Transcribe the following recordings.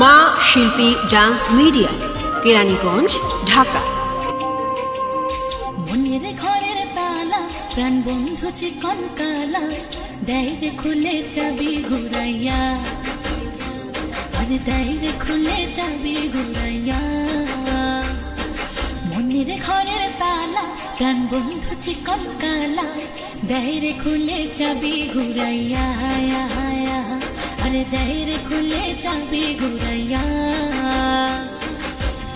মা শিল্পী dance media, Keraniganj, Dhaka. মনের ঘরের তালা, প্রাণ বন্ধু চিকন কালা, দেয় খুলে চাবি ঘুরাইয়া। আরে দেয় খুলে চাবি ঘুরাইয়া। মনের ঘরের তালা, প্রাণ বন্ধু চিকন কালা, দেয় খুলে চাবি ঘুরাইয়া। আরে দেয় খুলে চাবি ঘুরাইয়া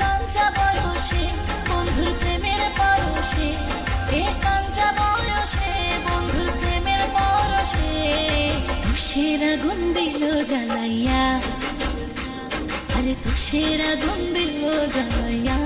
কাঞ্চা বয়সে বন্ধুর প্রেমের পরশে এ কাঞ্চা বয়সে বন্ধুর প্রেমের পরশে তুষের আগুন দিল জ্বালাইয়া আরে তুষের আগুন দিল জ্বালাইয়া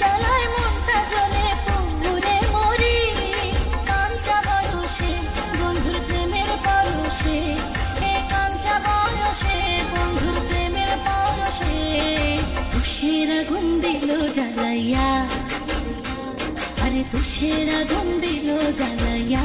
জ্বালায় মনটা জ্বলে পুরে মরি কাঞ্চা বয়সে বন্ধুর প্রেমের পরশে, এ কাঞ্চা বয়সে বন্ধুর প্রেমের পরশে। তুষের আগুন দিল জ্বালাইয়া আরে তুষের আগুন জ্বালাইয়া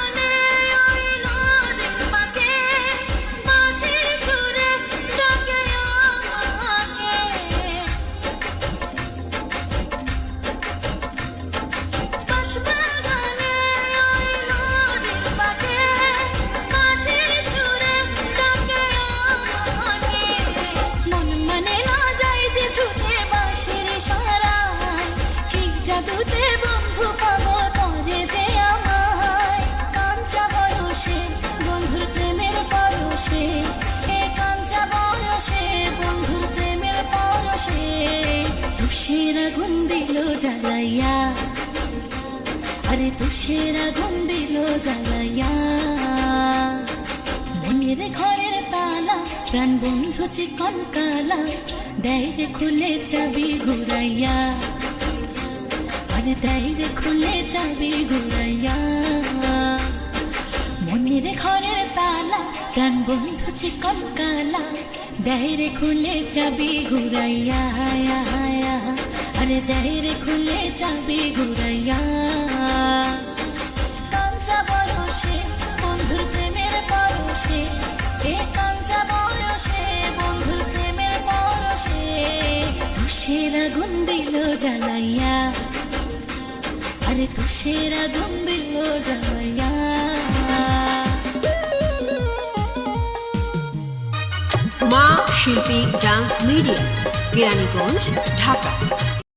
তুষের আগুন দিল জ্বালাইয়া আরে তুষের আগুন দিল জ্বালাইয়া মনের ঘরের তালা প্রাণ বন্ধু চিকন কালা দেয় রে খুলে চাবি ঘুরাইয়া আরে দেয় রে খুলে চাবি ঘুরাইয়া মনের ঘরের তালা প্রাণ বন্ধু চিকন কালা দেয় রে খুলে চাবি ঘুরাইয়া দেয় রে খুলে চাবি ঘুরাইয়া। কাঞ্চা বয়সে, বন্ধুর প্রেমের পরশে, এ কাঞ্চা বয়সে, বন্ধুর প্রেমের পরশে, তুষের আগুন দিল জ্বালাইয়া। আরে তুষের আগুন দিল জ্বালাইয়া। মা শিল্পী ডান্স মিডিয়া কেরানীগঞ্জ ঢাকা।